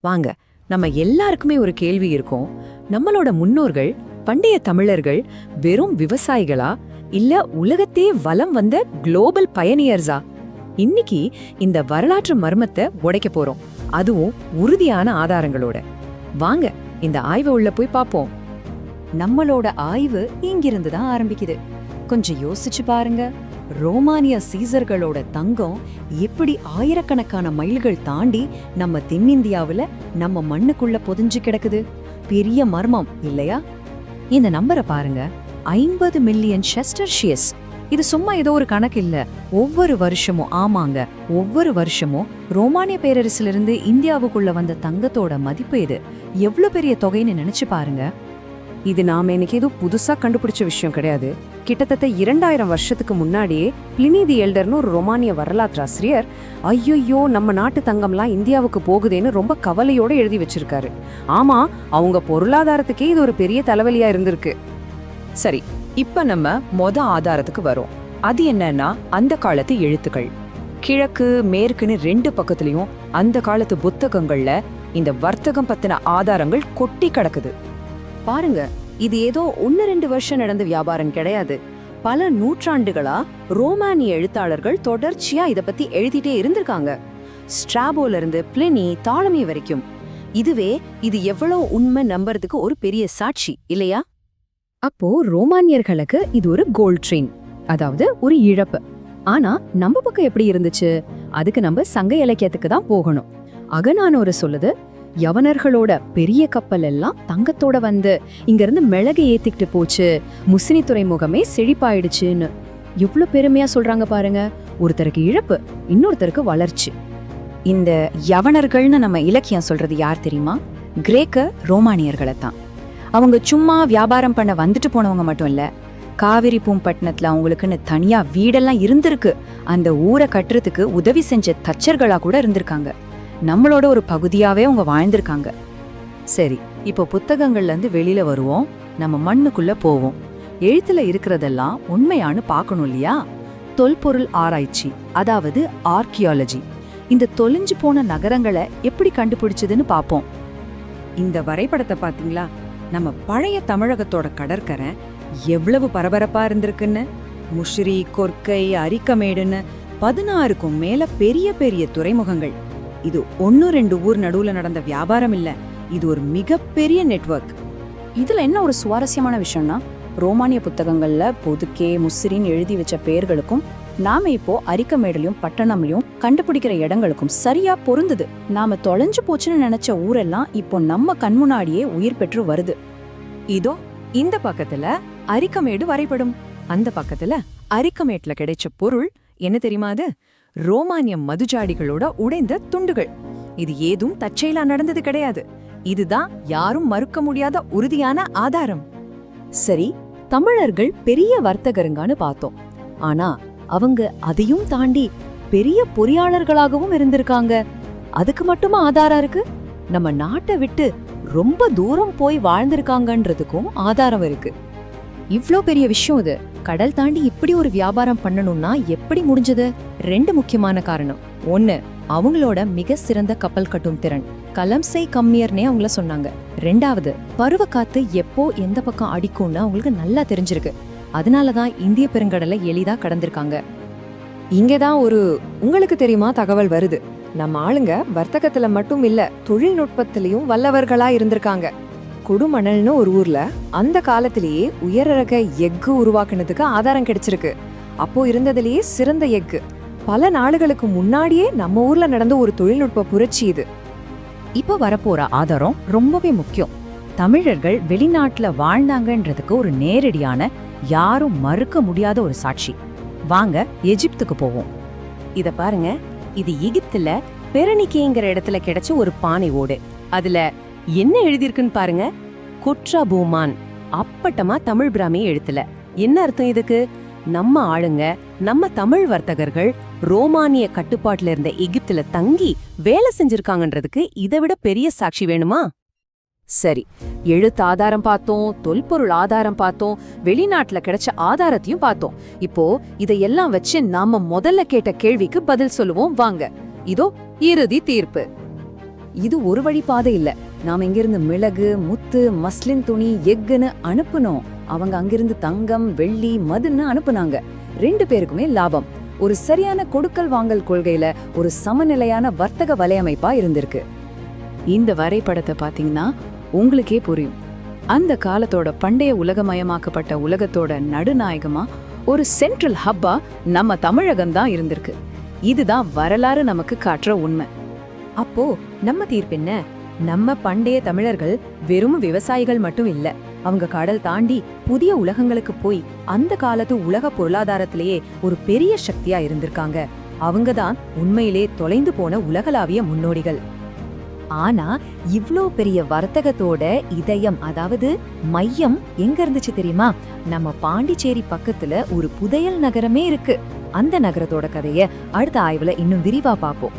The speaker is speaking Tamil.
வாங்க நம்ம எல்லாருக்குமே ஒரு கேள்வி இருக்கும். நம்மளோட முன்னோர்கள் பண்டைய தமிழர்கள் வெறும் விவசாயிகளா? இல்ல உலகத்தே வலம் வந்த குளோபல் பயனியர்ஸா இன்னைக்கு இந்த வரலாற்று மர்மத்தை உடைக்க போறோம். அதுவும் உறுதியான ஆதாரங்களோட. வாங்க இந்த ஆய்வை உள்ள போய் பார்ப்போம் நம்மளோட ஆய்வு இங்கிருந்து தான் ஆரம்பிக்குது. கொஞ்சம் யோசிச்சு பாருங்க. ரோமானிய சீசர்களோட தங்கம் எப்படி ஆயிரக்கணக்கான மைல்கள் தாண்டி நம்ம தென்னிந்தியாவில் நம்ம மண்ணுக்குள்ள பொதிஞ்சு கிடக்குது? பெரிய மர்மம் இல்லையா? இந்த நம்பரை பாருங்க. ஐம்பது மில்லியன் செஸ்டர்ஷியஸ் இது சும்மா ஏதோ ஒரு கணக்கு இல்ல. ஒவ்வொரு வருஷமும் ஆமாங்க ஒவ்வொரு வருஷமும் ரோமானிய பேரரசிலிருந்து இந்தியாவுக்குள்ள வந்த தங்கத்தோட மதிப்பு இது. எவ்வளவு பெரிய தொகைன்னு நினைச்சு பாருங்க. இது நாம இன்னைக்கு ஏதோ புதுசா கண்டுபிடிச்ச விஷயம் கிடையாது. கிட்டத்தட்ட இரண்டாயிரம் வருஷத்துக்கு முன்னாடியே பிளினி தி எல்டர்னு ஒரு ரொமானிய வரலாற்று ஆசிரியர் ஐயோ நம்ம நாட்டு தங்கம்லாம் இந்தியாவுக்கு போகுதேன்னு ரொம்ப கவலையோட எழுதி வச்சிருக்காரு. ஆமா அவங்க பொருளாதாரத்துக்கே இது ஒரு பெரிய தலைவலியா இருந்திருக்கு. சரி இப்ப நம்ம மொத ஆதாரத்துக்கு வரோம். அது என்னன்னா அந்த காலத்து எழுத்துக்கள். கிழக்கு மேற்குன்னு ரெண்டு பக்கத்துலயும் அந்த காலத்து புத்தகங்கள்ல இந்த வர்த்தகம் பத்தின ஆதாரங்கள் கொட்டி கிடக்குது. பாருங்க இது ஏதோ ஒன்னு ரெண்டு வருஷம் நடந்த வியாபாரம் கிடையாது. பல நூற்றாண்டுகளா ரோமானிய எழுத்தாளர்கள் தொடர்ச்சியா இத பத்தி எழுதிட்டே இருந்திருக்காங்க. ஸ்ட்ராபோல இருந்து பிளினி தாளமி வரைக்கும். இதுவே இது எவ்வளவு உண்மை நம்புறதுக்கு ஒரு பெரிய சாட்சி இல்லையா? அப்போ ரோமானியர்களுக்கு இது ஒரு கோல்ட் ட்ரெயின் அதாவது ஒரு இழப்பு. ஆனா நம்ம பக்கம் எப்படி இருந்துச்சு? அதுக்கு நம்ம சங்க இலக்கியத்துக்கு தான் போகணும். அகநானோரு சொல்லுது யவனர்களோட பெரிய கப்பல் எல்லாம் தங்கத்தோட வந்து இங்கேருந்து மிளகு ஏத்திக்கிட்டு போச்சு. முசினி துறைமுகமே செழிப்பாயிடுச்சுன்னு. இவ்வளோ பெருமையா சொல்றாங்க பாருங்க. ஒருத்தருக்கு இழப்பு இன்னொருத்தருக்கு வளர்ச்சி. இந்த யவனர்கள்னு நம்ம இலக்கியம் சொல்றது யார் தெரியுமா? கிரேக்க ரோமானியர்களை தான் அவங்க சும்மா வியாபாரம் பண்ண வந்துட்டு போனவங்க மட்டும் இல்லை காவிரி பூம்பட்டினத்தில் அவங்களுக்குன்னு தனியாக வீடெல்லாம் இருந்திருக்கு. அந்த ஊரை கட்டுறதுக்கு உதவி செஞ்ச தச்சர்களாக கூட இருந்திருக்காங்க. நம்மளோட ஒரு பகுதியாவே அவங்க வாழ்ந்திருக்காங்க. சரி இப்போ புத்தகங்கள்லேருந்து வெளியில வருவோம். நம்ம மண்ணுக்குள்ள போவோம். எழுத்துல இருக்கிறதெல்லாம் உண்மையானு பார்க்கணும் இல்லையா? தொல்பொருள் ஆராய்ச்சி அதாவது ஆர்கியாலஜி. இந்த தொலைஞ்சு போன நகரங்களை எப்படி கண்டுபிடிச்சதுன்னு பார்ப்போம். இந்த வரைபடத்தை பார்த்தீங்களா? நம்ம பழைய தமிழகத்தோட கடற்கரை எவ்வளவு பரபரப்பா இருந்திருக்குன்னு. முஷ்ரி கொர்க்கை அரிக்கமேடுன்னு பதினாறுக்கும் மேல பெரிய பெரிய துறைமுகங்கள். இது ஒன்று ரெண்டு ஊர் நடுவில் நடந்த வியாபாரம் இல்லை. இது ஒரு மிகப்பெரிய நெட்வொர்க் இதில் என்ன ஒரு சுவாரஸ்யமான விஷயம்னா ரோமானிய புத்தகங்களில் பொதுக்கே முசிறின்னு எழுதி வச்ச பெயர்களுக்கும் நாம இப்போ அரிக்கமேடலையும் பட்டணம்லையும் கண்டுபிடிக்கிற இடங்களுக்கும் சரியா பொருந்துது. நாம தொலைஞ்சு போச்சுன்னு நினைச்ச ஊரெல்லாம் இப்போ நம்ம கண் முன்னாடியே உயிர் பெற்று வருது. இதோ இந்த பக்கத்துல அரிக்கமேடு வரைபடும். அந்த பக்கத்துல அரிக்கமேட்ல கிடைச்ச பொருள் என்ன தெரியுமா அது? ரோமானிய மதுஜாடிகளோட உடைந்த துண்டுகள். இது ஏதும் தற்செயலா நடந்தது கிடையாது. இதுதான் யாரும் மறுக்க முடியாத உறுதியான ஆதாரம். சரி தமிழர்கள் பெரிய வர்த்தகருங்கான்னு பார்த்தோம். ஆனா அவங்க அதையும் தாண்டி பெரிய பொறியாளர்களாகவும் இருந்திருக்காங்க. அதுக்கு மட்டுமா ஆதாரம் இருக்கு? நம்ம நாட்டை விட்டு ரொம்ப தூரம் போய் வாழ்ந்திருக்காங்கன்றதுக்கும் ஆதாரம் இருக்கு. இவ்வளோ பெரிய விஷயம் இது. கடல் தாண்டி இப்படி ஒரு வியாபாரம் பண்ணணும்னா எப்படி முடிஞ்சது? ரெண்டு முக்கியமான காரணம். ஒன்னு அவங்களோட மிக சிறந்த கப்பல் கட்டும் திறன். கலம்சை கம்மியர்னே அவங்கள சொன்னாங்க. ரெண்டாவது பருவக்காத்து எப்போ எந்த பக்கம் அடிக்கும்னு அவங்களுக்கு நல்லா தெரிஞ்சிருக்கு. அதனாலதான் இந்திய பெருங்கடலை எளிதா கடந்திருக்காங்க. இங்கதான் ஒரு உங்களுக்கு தெரியுமா தகவல் வருது. நம்ம ஆளுங்க வர்த்தகத்துல மட்டும் இல்ல தொழில்நுட்பத்திலையும் வல்லவர்களா இருந்திருக்காங்க. குடுமணல்னு ஒரு ஊர்ல அந்த காலத்திலேயே உயர ரக எஃகு உருவாக்குனதுக்கு ஆதாரம் கிடைச்சிருக்கு. அப்போ இருந்ததுலயே சிறந்த எஃகு. பல நாடுகளுக்கு முன்னாடியே நம்ம ஊர்ல நடந்த ஒரு தொழில்நுட்ப புரட்சி இது. இப்ப வரப்போற ஆதாரம் ரொம்பவே முக்கியம். தமிழர்கள் வெளிநாட்டுல வாழ்ந்தாங்கன்றதுக்கு ஒரு நேரடியான யாரும் மறுக்க முடியாத ஒரு சாட்சி. வாங்க எஜிப்துக்கு போவோம். இத பாருங்க. இது எகிப்துல பெரனிக்கேங்கிற இடத்துல கிடைச்ச ஒரு பானை ஓடு. அதுல என்ன எழுதியிருக்குன்னு பாருங்க. கொற்றா பூமான் அப்பட்டமா தமிழ் பிராமி எழுத்துல. என்ன அர்த்தம் இதுக்கு? நம்ம ஆளுங்க நம்ம தமிழ் வர்த்தகர்கள் ரோமானிய கட்டுப்பாட்டுல இருந்த எகிப்துல தங்கி வேலை செஞ்சிருக்காங்கன்றதுக்கு இதை விட பெரிய சாட்சி வேணுமா? சரி எழுத்து ஆதாரம் பார்த்தோம் தொல்பொருள் ஆதாரம் பார்த்தோம் வெளிநாட்டுல கிடைச்ச ஆதாரத்தையும் பார்த்தோம். இப்போ இதையெல்லாம் வச்சு நாம முதல்ல கேட்ட கேள்விக்கு பதில் சொல்லுவோம் வாங்க. இதோ இறுதி தீர்ப்பு. இது ஒரு வழி பாதை இல்ல. நாம் இங்கிருந்து மிளகு முத்து மஸ்லின் துணி எக்குன்னு அனுப்புனோம். அவங்க அங்கிருந்து தங்கம் வெள்ளி மதுன்னு அனுப்புனாங்க. ரெண்டு பேருக்குமே லாபம். ஒரு சரியான கொடுக்கல் வாங்கல் கொள்கையில ஒரு சமநிலையான வர்த்தக வலையமைப்பா இருந்திருக்கு. இந்த வரைபடத்தை பாத்தீங்கன்னா உங்களுக்கே புரியும். அந்த காலத்தோட பண்டைய உலகமயமாக்கப்பட்ட உலகத்தோட நடுநாயகமா ஒரு சென்ட்ரல் ஹப்பா நம்ம தமிழகம் தான் இருந்திருக்கு. இதுதான் வரலாறு நமக்கு காட்டுற உண்மை. அப்போ நம்ம தீர்ப்பென்ன நம்ம பண்டைய தமிழர்கள் வெறும் விவசாயிகள் மட்டும் இல்ல. அவங்க கடல் தாண்டி புதிய உலகங்களுக்கு போய் அந்த காலத்து உலக பொருளாதாரத்திலேயே ஒரு பெரிய சக்தியா இருந்திருக்காங்க. அவங்க தான் உண்மையிலே தொலைந்து போன உலகளாவிய முன்னோடிகள். ஆனா இவ்ளோ பெரிய வர்த்தகத்தோட இதயம் அதாவது மையம் எங்க இருந்துச்சு தெரியுமா? நம்ம பாண்டிச்சேரி பக்கத்துல ஒரு புதையல் நகரமே இருக்கு. அந்த நகரத்தோட கதைய அடுத்த ஆய்வுல இன்னும் விரிவா பாப்போம்